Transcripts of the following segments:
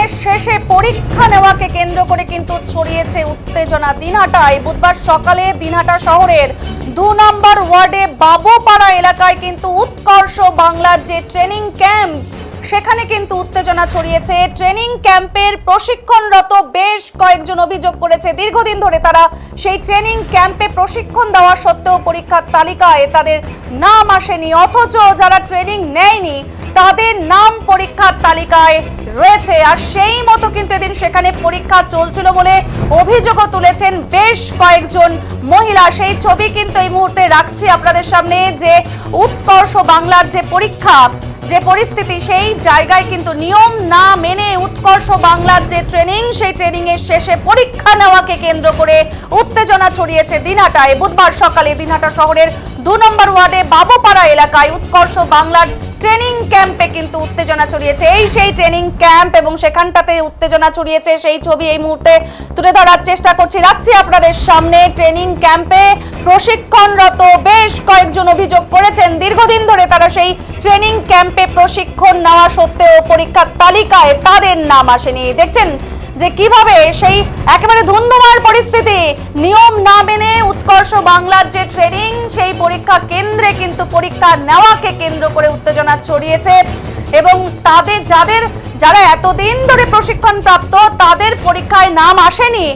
এর শেষে পরীক্ষা নেওয়াকে কেন্দ্র করে কিন্তু ছড়িয়েছে উত্তেজনা। দিনহাটায় বুধবার সকালে দিনহাটা শহরের দু নম্বর ওয়ার্ডে বাবুপাড়া এলাকায় কিন্তু উৎকর্ষ বাংলার যে ট্রেনিং ক্যাম্প সেখানে কিন্তু উত্তেজনা ছড়িয়েছে। ট্রেনিং ক্যাম্পের প্রশিক্ষণরত বেশ কয়েকজন অভিযোগ করেছে। দীর্ঘদিন ধরে তারা সেই ট্রেনিং ক্যাম্পে প্রশিক্ষণ দেওয়া সত্ত্বেও পরীক্ষার তালিকায় তাদের নাম আসেনি। অথচ যারা ট্রেনিং নেয়নি, তাদের নাম পরীক্ষার তালিকায় রয়েছে। আর সেই মতো কিন্তু এদিন সেখানে পরীক্ষা চলছিল বলে অভিযোগও তুলেছেন বেশ কয়েকজন মহিলা। সেই ছবি কিন্তু এই মুহূর্তে রাখছি আপনাদের সামনে যে উৎকর্ষ বাংলার যে পরীক্ষা যে পরিস্থিতি, সেই জায়গায় কিন্তু নিয়ম না মেনে উৎকর্ষ বাংলার যে ট্রেনিং, সেই ট্রেনিং এর শেষে পরীক্ষা নেওয়াকে কেন্দ্র করে উত্তেজনা ছড়িয়েছে দিনহাটায়। বুধবার সকালে দিনহাটা শহরের দু নম্বর ওয়ার্ডে বাবুপাড়া এলাকায় উৎকর্ষ বাংলার ট্রেনিং ক্যাম্পে কিন্তু উত্তেজনা ছড়িয়েছে। এই সেই ট্রেনিং ক্যাম্প এবং সেখানটাতে উত্তেজনা ছড়িয়েছে, সেই ছবি এই মুহূর্তে তুলে ধরার চেষ্টা করছি। রাখছি আপনাদের সামনে ট্রেনিং ক্যাম্পে। প্রশিক্ষণরত বেশ কয়েকজন অভিযোগ করেছেন। দীর্ঘদিন ধরে তারা সেই ট্রেনিং ক্যাম্পে প্রশিক্ষণ নেওয়া সত্ত্বেও পরীক্ষার তালিকায় তাদের নাম আসেনি। দেখছেন যে কীভাবে সেই একেবারে ধুন্ধুমার পরিস্থিতি, নিয়ম না মেনে উৎকর্ষ বাংলার যে ট্রেনিং সেই পরীক্ষা কেন্দ্রে কিন্তু পরীক্ষা নেওয়াকে কেন্দ্র করে উত্তেজনা ছড়িয়েছে এবং তাদের, যাদের যারা এতদিন ধরে প্রশিক্ষণ প্রাপ্ত তাদের পরীক্ষায় নাম আসেনি,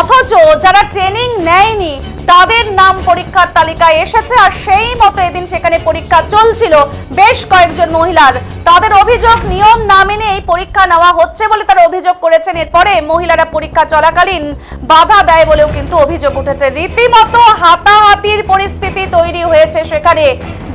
অথচ যারা ট্রেনিং নেয়নি, তাদের নাম পরীক্ষার তালিকায় এসেছে আর সেই মতো এদিন সেখানে পরীক্ষা চলছিল বেশ কয়েকজন মহিলার। তাদের অভিযোগ নিয়ম না মেনে এই পরীক্ষা নেওয়া হচ্ছে বলে তারা অভিযোগ করেছেন। এরপরে মহিলারা পরীক্ষা চলাকালীন বাধা দেয় বলেও কিন্তু অভিযোগ উঠেছে। রীতিমতো হাতাহাতির পরিস্থিতি তৈরি হয়েছে সেখানে।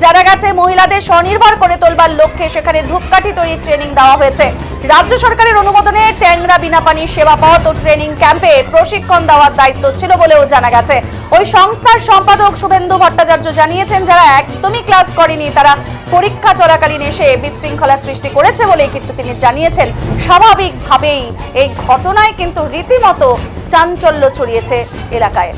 যারা গেছে, মহিলাদের স্বনির্ভর করে তোলবার লক্ষ্যে সেখানে ধূপকাঠি তৈরির ট্রেনিং দেওয়া হয়েছে। রাজ্য সরকারের অনুমোদনে ট্যাংরা বিনা পানি সেবা পথ ও ট্রেনিং ক্যাম্পে প্রশিক্ষণ দেওয়ার দায়িত্ব ছিল বলেও জানা গেছে। ওই সংস্থার সম্পাদক শুভেন্দু ভট্টাচার্য জানিয়েছেন, যারা একদমই ক্লাস করেনি, তারা পরীক্ষা চলাকালীন এসে বিশৃঙ্খলা সৃষ্টি করেছে বলেই কিন্তু তিনি জানিয়েছেন। স্বাভাবিকভাবেই এই ঘটনায় কিন্তু রীতিমতো চাঞ্চল্য ছড়িয়েছে এলাকায়।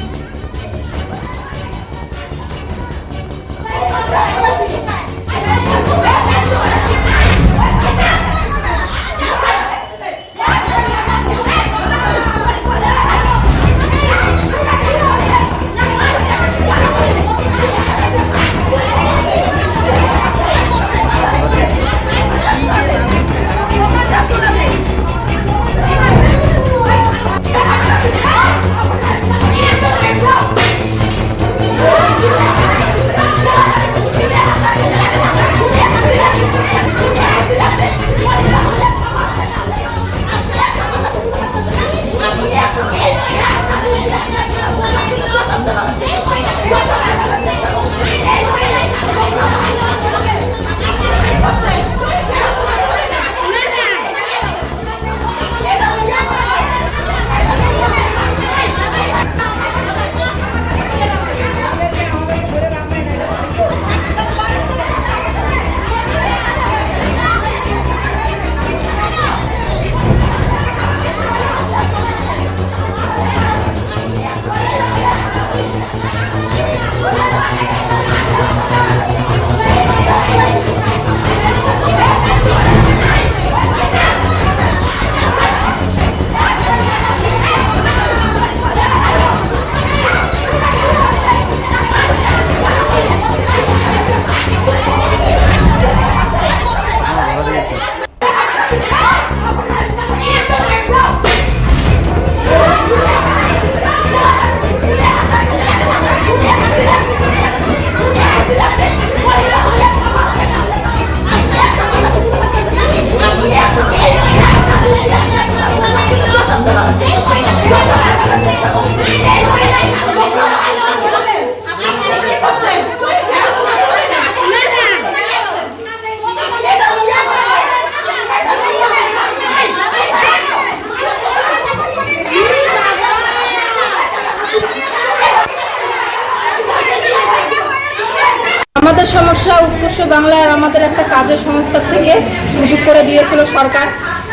উৎকর্ষ বাংলার আমাদের একটা কাজের সংস্থা থেকে সুযোগ করে দিয়েছিল সরকার।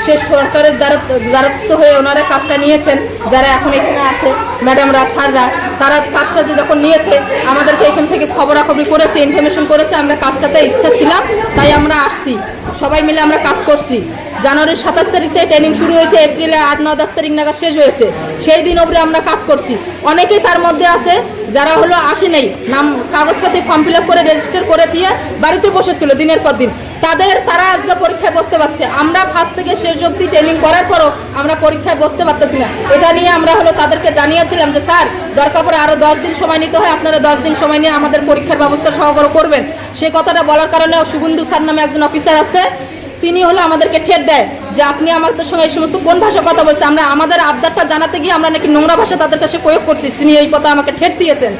সে সরকারের দ্বারা দ্বারস্থ হয়ে ওনারা কাজটা নিয়েছেন। যারা এখন এখানে আছে, ম্যাডামরা, স্যাররা, তারা কাজটা যে যখন নিয়েছে, আমাদেরকে এখান থেকে খবরাখবরি করেছে ইনফরমেশন করেছে, আমরা কাজটাতে ইচ্ছা ছিলাম, তাই আমরা আসছি। সবাই মিলে আমরা কাজ করছি। জানুয়ারির সাতাশ তারিখ ট্রেনিং শুরু হয়েছে, এপ্রিলে আট, নয়, দশ তারিখ নাগাদ শেষ হয়েছে। সেই দিন অবধি আমরা কাজ করছি। অনেকেই তার মধ্যে আছে যারা হলো আসে নেই, নাম কাগজপাতি ফর্ম ফিল করে রেজিস্টার করে দিয়ে বাড়িতে বসেছিল দিনের পর দিন। তাদের, তারা আজকে পরীক্ষায় বসতে পারছে। আমরা ফার্স্ট থেকে শেষ অবধি ট্রেনিং করার পরও আমরা পরীক্ষায় বসতে পারতেছি না। এটা নিয়ে আমরা হলো তাদেরকে জানিয়েছিলাম যে, স্যার, দরকার পড়ে আরও দশ দিন সময় নিতে হয়। আপনারা দশ দিন সময় নিয়ে আমাদের পরীক্ষার ব্যবস্থা সহকার করবেন। সে কথাটা বলার কারণে সুগন্ধু স্যার নামে একজন অফিসার আছে। তিনি হলো আমাদেরকে ঠেট দেয়। যে আপনি আমাদের সঙ্গে এই সমস্ত কোন ভাষা কথা বলছে আমরা আমাদের আবদারটা জানাতে গিয়ে আমরা নাকি নোংরা ভাষা তাদের কাছে প্রয়োগ করছি তিনি এই কথা আমাকে ঠেট দিয়েছেন।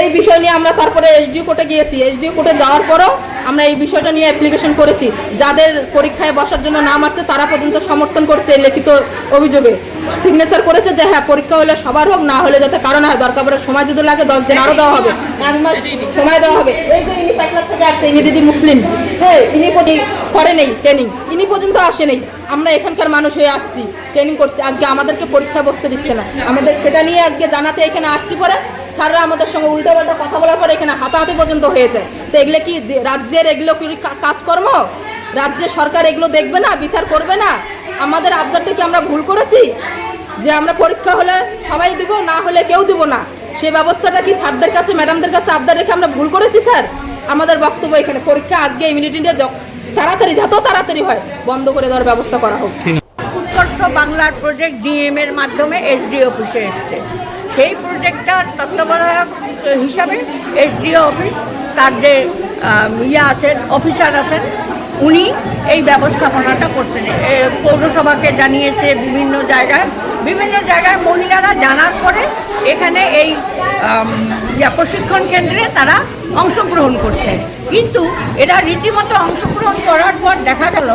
এই বিষয় নিয়ে আমরা তারপরে এসডিও কোর্টে গিয়েছি। এসডিও কোর্টে যাওয়ার পরও আমরা এই বিষয়টা নিয়ে অ্যাপ্লিকেশন করেছি। যাদের পরীক্ষায় বসার জন্য নাম আসছে, তারা পর্যন্ত সমর্থন করছে লিখিত অভিযোগে। সিগনেচার করেছে যে হ্যাঁ পরীক্ষা হলে সবার হোক, না হলে যাতে কারণ হয়, দরকার পড়ে সময় যদি লাগে, দশ দিন আরও দেওয়া হবে। এক মাস সময় দেওয়া হবে। এই যে ইনি পাটনার থেকে আসছে, ইনি দিদি মুসলিম। হ্যাঁ ইনি করে নেই ট্রেনিং ইনি পর্যন্ত আসে নেই। আমরা এখানকার মানুষ হয়ে আসছি। ট্রেনিং করছি আজকে আমাদেরকে পরীক্ষা বসতে দিচ্ছে না। আমাদের সেটা নিয়ে আজকে জানাতে এখানে আসছি পরে স্যাররা আমাদের সঙ্গে উল্টো পাল্টা কথা বলার পরে এখানে হাতাহাতি পর্যন্ত হয়েছে। তো এগুলো কি রাজ্যের এগুলো কি কাজকর্ম? রাজ্যের সরকার এগুলো দেখবে না, বিচার করবে না? আমাদের আবদারটা কি আমরা ভুল করেছি? যে আমরা পরীক্ষা হলে সবাই দিব, না হলে কেউ দিব না। সে ব্যবস্থাটা কি স্যারদের কাছে, ম্যাডামদের কাছে আবদার রেখে আমরা ভুল করেছি, স্যার? আমাদের বক্তব্য এখানে, পরীক্ষা আজকে ইমিডিয়েটলি তাড়াতাড়ি, যত তাড়াতাড়ি হয়, বন্ধ করে দেওয়ার ব্যবস্থা করা হোক। উৎকর্ষ বাংলার প্রজেক্ট ডিএম এর মাধ্যমে এসডি অফিসে এসছে। সেই প্রজেক্টটার তত্ত্বাবধায়ক হিসাবে এসডিও অফিস তার যে ইয়ে আছেন অফিসার আছেন, উনি এই ব্যবস্থাপনাটা করছেন। পৌরসভাকে জানিয়েছে বিভিন্ন জায়গায়। বিভিন্ন জায়গায় মহিলারা জানার পরে এখানে এই প্রশিক্ষণ কেন্দ্রে তারা অংশগ্রহণ করছে। কিন্তু এরা রীতিমতো অংশগ্রহণ করার পর দেখা গেল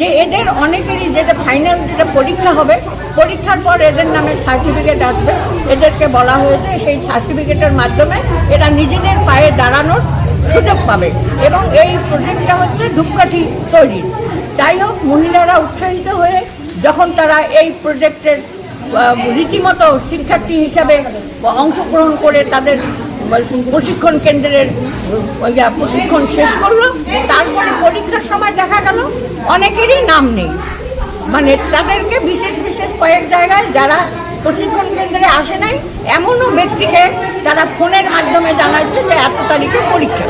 যে এদের অনেকেরই যেটা ফাইনাল যেটা পরীক্ষা হবে, পরীক্ষার পর এদের নামে সার্টিফিকেট আসবে। এদেরকে বলা হয়েছে সেই সার্টিফিকেটের মাধ্যমে এরা নিজেদের পায়ে দাঁড়ানোর সুযোগ পাবে এবং এই প্রজেক্টটা হচ্ছে ধূপকাঠি তৈরি যাই হোক, মহিলারা উৎসাহিত হয়ে যখন তারা এই প্রজেক্টের রীতিমতো শিক্ষার্থী হিসাবে অংশগ্রহণ করে তাদের প্রশিক্ষণ কেন্দ্রের প্রশিক্ষণ শেষ করল, তারপরে পরীক্ষার সময় দেখা গেল, অনেকেরই নাম নেই। মানে তাদেরকে বিশেষ বিশেষ কয়েক জায়গায় যারা প্রশিক্ষণ কেন্দ্রে আসে নাই, এমনও ব্যক্তিকে তারা ফোনের মাধ্যমে জানাচ্ছে যে এত তারিখে পরীক্ষা।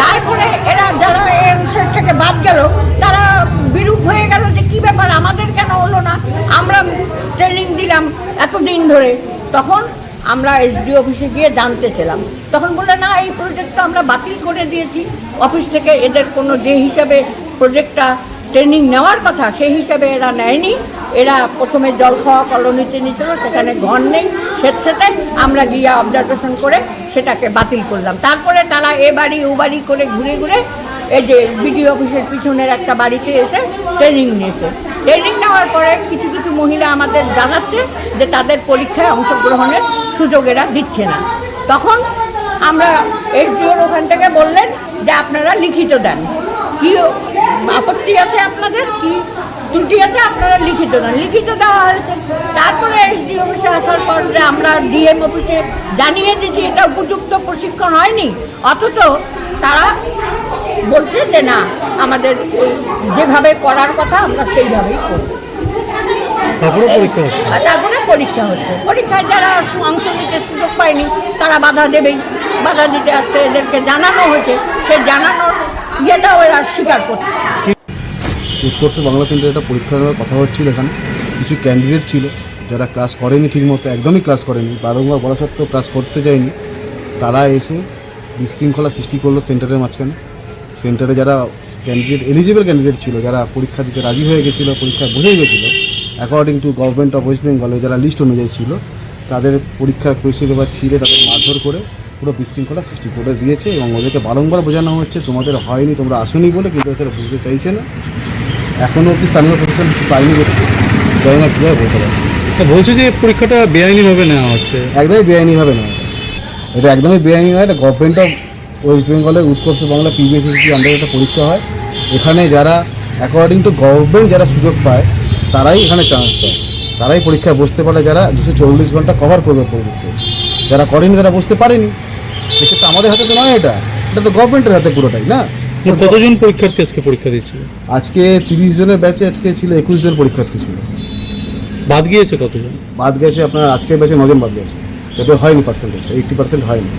তারপরে এরা যারা এই থেকে বাদ গেল, তারা বিরূপ হয়ে গেল যে কি ব্যাপার, আমাদের কেন হলো না? আমরা ট্রেনিং দিলাম এতদিন ধরে। তখন আমরা এসডি অফিসে গিয়ে জানতে ছিলাম তখন বলল, না, এই প্রজেক্টটা আমরা বাতিল করে দিয়েছি। অফিস থেকে এদের কোনো যে হিসাবে প্রজেক্টটা ট্রেনিং নেওয়ার কথা, সেই হিসাবে এরা নেয়নি। এরা প্রথমে জল খাওয়া কলোনিতে নিয়েছিল, সেখানে ঘর নেই। স্বেচ্ছাতে আমরা গিয়ে অবজারভেশন করে সেটাকে বাতিল করলাম। তারপরে তারা এ বাড়ি, ও বাড়ি করে ঘুরে ঘুরে এই যে বিডিও অফিসের পিছনের একটা বাড়িতে এসে ট্রেনিং নিয়েছে। ট্রেনিং নেওয়ার পরে কিছু কিছু মহিলা আমাদের জানাচ্ছে যে তাদের পরীক্ষায় অংশগ্রহণের সুযোগ এরা দিচ্ছে না। তখন আমরা এসডিওর ওখান থেকে বললেন যে আপনারা লিখিত দেন। কি আপত্তি আছে আপনাদের? কি ত্রুটি আছে? আপনারা লিখিত দেন। লিখিত দেওয়া হয়েছে। তারপরে এসডি অফিসে আসার পর যে আমরা ডিএম অফিসে জানিয়ে দিচ্ছি এটা উপযুক্ত প্রশিক্ষণ হয়নি। অথচ তারা বলছে যে না আমাদের যেভাবে করার কথা আমরা সেইভাবেই করব। তারপরে পরীক্ষা হচ্ছে? পরীক্ষায় যারা অংশ নিতে সুযোগ পায়নি তারা বাধা দেবেই। বাধা দিতে আসতে এদেরকে জানানো হয়েছে। সে জানানোর ইয়েটাও এরা স্বীকার করছে। উৎকর্ষ বাংলা সেন্টারে একটা পরীক্ষা নেওয়ার কথা হচ্ছিল এখানে। কিছু ক্যান্ডিডেট ছিল যারা ক্লাস করেনি ঠিকমতো একদমই ক্লাস করেনি। বারংবার বলা সত্ত্বেও ক্লাস করতে যায়নি। তারা এসে বিশৃঙ্খলা সৃষ্টি করল সেন্টারের মাঝখানে। সেন্টারে যারা ক্যান্ডিডেট এলিজিবল ক্যান্ডিডেট ছিল যারা পরীক্ষা দিতে রাজি হয়ে গেছিল পরীক্ষায় বসে গেছিল according to government of West বেঙ্গলে যারা লিস্ট অনুযায়ী ছিল তাদের পরীক্ষার কোয়েশ্চেন পেপার ছিঁড়ে তাদের মারধর করে পুরো বিশৃঙ্খলা সৃষ্টি করে দিয়েছে এবং ওদেরকে বারংবার বোঝানো হচ্ছে তোমাদের হয়নি তোমরা আসোনি বলে কিন্তু তারা বুঝতে চাইছে না। এখনও অব্দি স্থানীয় প্রশাসন কিছু পাইনি বলে জানি না কীভাবে বলতে পারছি। বলছে যে পরীক্ষাটা বেআইনিভাবে নেওয়া হচ্ছে? একদমই বেআইনিভাবে নেওয়া এটা। এটা একদমই বেআইনি নয় এটা গভর্নমেন্ট অফ ওয়েস্ট বেঙ্গলের উৎকর্ষ বাংলা পিবিএসএসসি আন্ডারে একটা পরীক্ষা হয়। এখানে যারা অ্যাকর্ডিং টু গভর্নমেন্ট যারা সুযোগ পায় তারাই এখানে চান্স পায়। তারাই পরীক্ষায় বসতে পারে যারা দুশো চল্লিশ ঘণ্টা কভার করবে প্রযুক্তি যারা করেনি তারা বসতে পারেনি। সেক্ষেত্রে আমাদের হাতে তো নয় এটা। এটা তো গভর্নমেন্টের হাতে পুরোটাই না? কতজন পরীক্ষার্থী আজকে পরীক্ষা দিচ্ছিল আজকে তিরিশ জনের ব্যাচে আজকে ছিল একুশ জন পরীক্ষার্থী ছিল। বাদ গিয়েছে কতজন? বাদ গেছে আপনার আজকের ব্যাচে নজন বাদ গেছে। যাতে হয়নি পার্সেন্টেজ এইটটি পার্সেন্ট হয়নি।